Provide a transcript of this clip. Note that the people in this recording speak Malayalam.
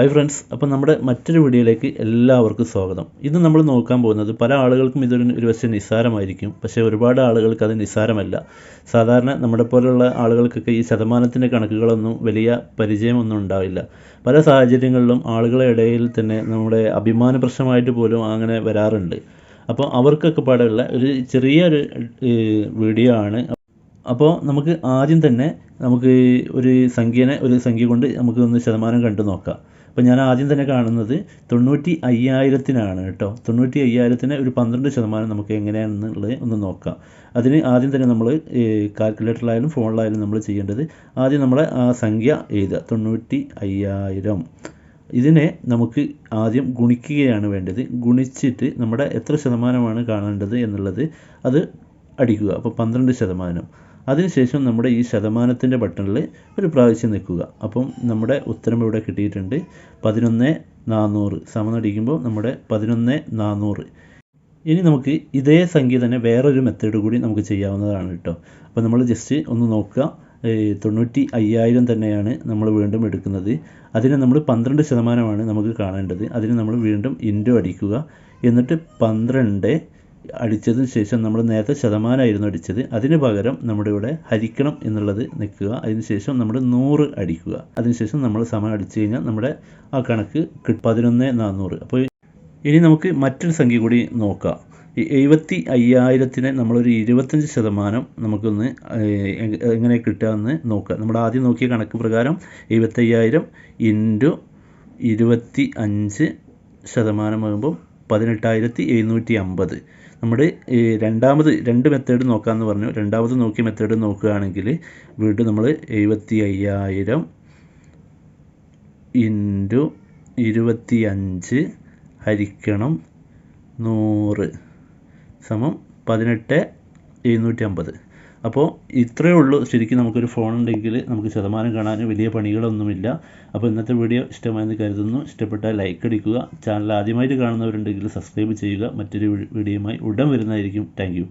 ഹായ് ഫ്രണ്ട്സ് അപ്പോൾ നമ്മുടെ മറ്റൊരു വീഡിയോയിലേക്ക് എല്ലാവർക്കും സ്വാഗതം. ഇന്ന് നമ്മൾ നോക്കാൻ പോകുന്നത് പല ആളുകൾക്കും ഇതൊരു ഒരു പക്ഷേ നിസ്സാരമായിരിക്കും. പക്ഷേ ഒരുപാട് ആളുകൾക്ക് അത് നിസ്സാരമല്ല. സാധാരണ നമ്മുടെ പോലുള്ള ആളുകൾക്കൊക്കെ ഈ ശതമാനത്തിന്റെ കണക്കുകളൊന്നും വലിയ പരിചയമൊന്നും ഉണ്ടാവില്ല. പല സാഹചര്യങ്ങളിലും ആളുകളെ ഇടയിൽ തന്നെ നമ്മുടെ അഭിമാന പ്രശ്നമായിട്ട് പോലും അങ്ങനെ വരാറുണ്ട്. അപ്പോൾ അവർക്കൊക്കെ പാടുള്ള ഒരു ചെറിയൊരു വീഡിയോ ആണ്. അപ്പോൾ നമുക്ക് ആദ്യം തന്നെ നമുക്ക് ഒരു സംഖ്യനെ ഒരു സംഖ്യ കൊണ്ട് നമുക്ക് ഒന്ന് ശതമാനം കണ്ടു നോക്കാം. അപ്പോൾ ഞാൻ ആദ്യം തന്നെ കാണുന്നത് തൊണ്ണൂറ്റി അയ്യായിരത്തിനാണ് കേട്ടോ. തൊണ്ണൂറ്റി അയ്യായിരത്തിന് ഒരു പന്ത്രണ്ട് ശതമാനം നമുക്ക് എങ്ങനെയാണെന്നുള്ളത് ഒന്ന് നോക്കാം. അതിന് ആദ്യം തന്നെ നമ്മൾ കാൽക്കുലേറ്ററിലായാലും ഫോണിലായാലും നമ്മൾ ചെയ്യേണ്ടത് ആദ്യം നമ്മൾ ആ സംഖ്യ എഴുതുക. തൊണ്ണൂറ്റി അയ്യായിരം ഇതിനെ നമുക്ക് ആദ്യം ഗുണിക്കുകയാണ് വേണ്ടത്. ഗുണിച്ചിട്ട് നമ്മുടെ എത്ര ശതമാനമാണ് കാണേണ്ടത് എന്നുള്ളത് അത് അടിക്കുക. അപ്പോൾ പന്ത്രണ്ട് ശതമാനം. അതിനുശേഷം നമ്മുടെ ഈ ശതമാനത്തിന്റെ ബട്ടണിൽ ഒരു പ്രാവശ്യം നിൽക്കുക. അപ്പം നമ്മുടെ ഉത്തരം ഇവിടെ കിട്ടിയിട്ടുണ്ട്. പതിനൊന്ന് നാനൂറ് സമനടിക്കുമ്പോൾ നമ്മുടെ പതിനൊന്ന് നാനൂറ് ഇനി നമുക്ക് ഇതേ സംഖ്യ തന്നെ വേറൊരു മെത്തേഡ് കൂടി നമുക്ക് ചെയ്യാവുന്നതാണ് കേട്ടോ. അപ്പോൾ നമ്മൾ ജസ്റ്റ് ഒന്ന് നോക്കുക. തൊണ്ണൂറ്റി അയ്യായിരം തന്നെയാണ് നമ്മൾ വീണ്ടും എടുക്കുന്നത്. അതിന് നമ്മൾ പന്ത്രണ്ട് ശതമാനമാണ് നമുക്ക് കാണേണ്ടത്. അതിന് നമ്മൾ വീണ്ടും ഇന്റു അടിക്കുക. എന്നിട്ട് പന്ത്രണ്ട് അടിച്ചതിന് ശേഷം നമ്മൾ നേരത്തെ ശതമാനമായിരുന്നു അടിച്ചത്. അതിന് പകരം നമ്മുടെ ഇവിടെ ഹരിക്കണം എന്നുള്ളത് നിൽക്കുക. അതിനുശേഷം നമ്മൾ നൂറ് അടിക്കുക. അതിനുശേഷം നമ്മൾ സമയം അടിച്ചു കഴിഞ്ഞാൽ നമ്മുടെ ആ കണക്ക് പതിനൊന്ന് നാനൂറ് അപ്പോൾ ഇനി നമുക്ക് മറ്റൊരു സംഖ്യ കൂടി നോക്കാം. ഈ എഴുപത്തി അയ്യായിരത്തിന് നമ്മളൊരു ഇരുപത്തഞ്ച് ശതമാനം നമുക്കൊന്ന് എങ്ങനെ കിട്ടുകയെന്ന് നോക്കുക നമ്മൾ ആദ്യം നോക്കിയ കണക്ക് പ്രകാരം എഴുപത്തയ്യായിരം ഇന്റു ഇരുപത്തി അഞ്ച് ശതമാനമാകുമ്പോൾ പതിനെട്ടായിരത്തി എഴുന്നൂറ്റി അമ്പത് നമ്മുടെ രണ്ടാമത് രണ്ട് മെത്തേഡ് നോക്കാമെന്ന് പറഞ്ഞു. രണ്ടാമത് നോക്കിയ മെത്തേഡ് നോക്കുകയാണെങ്കിൽ വീണ്ടും നമ്മൾ എഴുപത്തി അയ്യായിരം ഇന്റു ഇരുപത്തി അഞ്ച് ഹരിക്കണം നൂറ് സമം പതിനെട്ട് എഴുന്നൂറ്റി അമ്പത് അപ്പോൾ ഇത്രയേ ഉള്ളൂ. ശരിക്കും നമുക്കൊരു ഫോൺ ഉണ്ടെങ്കിൽ നമുക്ക് ശതമാനം കാണാൻ വലിയ പണികളൊന്നുമില്ല. അപ്പോൾ ഇന്നത്തെ വീഡിയോ ഇഷ്ടമായെന്ന് കരുതുന്നു. ഇഷ്ടപ്പെട്ടാൽ ലൈക്ക് അടിക്കുക. ചാനൽ ആദ്യമായിട്ട് കാണുന്നവരുണ്ടെങ്കിൽ സബ്സ്ക്രൈബ് ചെയ്യുക. മറ്റൊരു വീഡിയോയുമായി ഉടൻ വരുന്നതായിരിക്കും. താങ്ക്